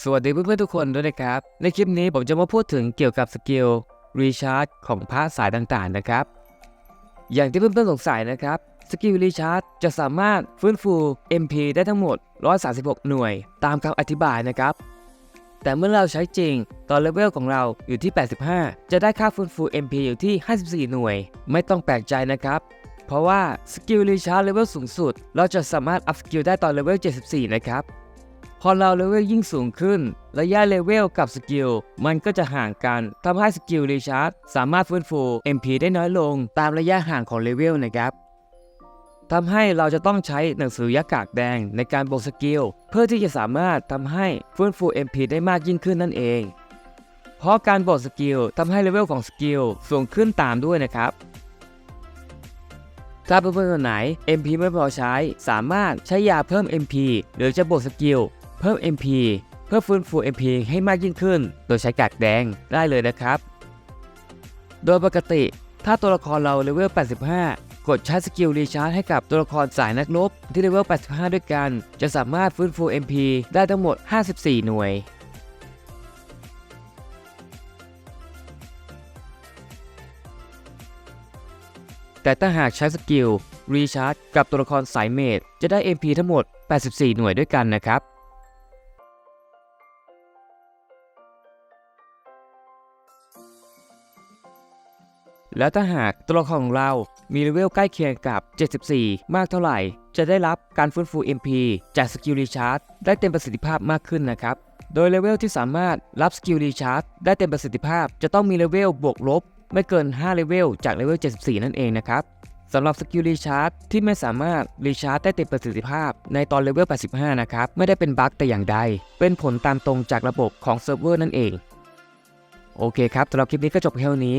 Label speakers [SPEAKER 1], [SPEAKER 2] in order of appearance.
[SPEAKER 1] สวัสดีเพื่อนๆทุกคนด้วยนะครับ ในคลิปนี้ผมจะมาพูดถึงเกี่ยวกับสกิลรีชาร์จของพระสายต่างๆนะครับ อย่างที่เพื่อนๆสงสัยนะครับ สกิลรีชาร์จจะสามารถฟื้นฟู MP ได้ทั้งหมด 136 หน่วย ตามคำอธิบายนะครับ แต่เมื่อเราใช้จริง ตอนเลเวลของเราอยู่ที่ 85 จะได้ค่าฟื้นฟู MP อยู่ที่ 54 หน่วย ไม่ต้องแปลกใจนะครับ เพราะว่าสกิลรีชาร์จเลเวลสูงสุด เราจะสามารถอัพสกิลได้ตอนเลเวล 74 นะครับ พอเราเลเวลยิ่งสูงขึ้น ระยะเลเวลกับสกิลมันก็จะห่างกันทำให้สกิลรีชาร์จสามารถฟื้นฟู MP ได้น้อยลงตามระยะห่างของเลเวลนะครับทำให้เราจะต้องใช้หนังสือยักษ์กากแดงในการบวกสกิลเพื่อที่จะสามารถทำให้ฟื้นฟู MP ได้มากยิ่งขึ้นนั่นเอง เพราะการบวกสกิลทำให้เลเวลของสกิลสูงขึ้นตามด้วยนะครับถ้าเพื่อนๆคนไหน MP ไม่พอใช้ สามารถใช้ยาเพิ่ม MP หรือจะบวกสกิล เพิ่ม MP เพื่อฟื้นฟู MP ให้มากยิ่งขึ้น โดยใช้กากแดงได้เลยนะครับ โดยปกติถ้าตัวละครเราเลเวล 85 กดใช้สกิลรีชาร์จให้กับตัวละครสายนักรบที่เลเวล 85 ด้วยกัน จะสามารถฟื้นฟู MP ได้ทั้งหมด 54 หน่วย แต่ถ้าหากใช้สกิลรีชาร์จกับตัวละครสายเมดจะได้ MP ทั้งหมด 84 หน่วยด้วยกันนะครับ แล้วถ้าหากตัวละครของเรามีเลเวลใกล้เคียงกับ 74 มากเท่าไหร่ จะได้รับการฟื้นฟู MP จากสกิลรีชาร์จได้เต็มประสิทธิภาพมากขึ้นนะครับ โดยเลเวลที่สามารถรับสกิลรีชาร์จได้เต็มประสิทธิภาพ จะต้องมีเลเวลบวกลบ ไม่เกิน 5 เลเวลจากเลเวล 74 นั่นเองนะครับสำหรับสกิลรีชาร์จที่ไม่สามารถรีชาร์จได้เต็มประสิทธิภาพในตอนเลเวล 85 นะครับ ไม่ได้เป็นบั๊กแต่อย่างใด เป็นผลตามตรงจากระบบของเซิร์ฟเวอร์นั่นเอง โอเคครับสำหรับคลิปนี้ก็จบแค่นี้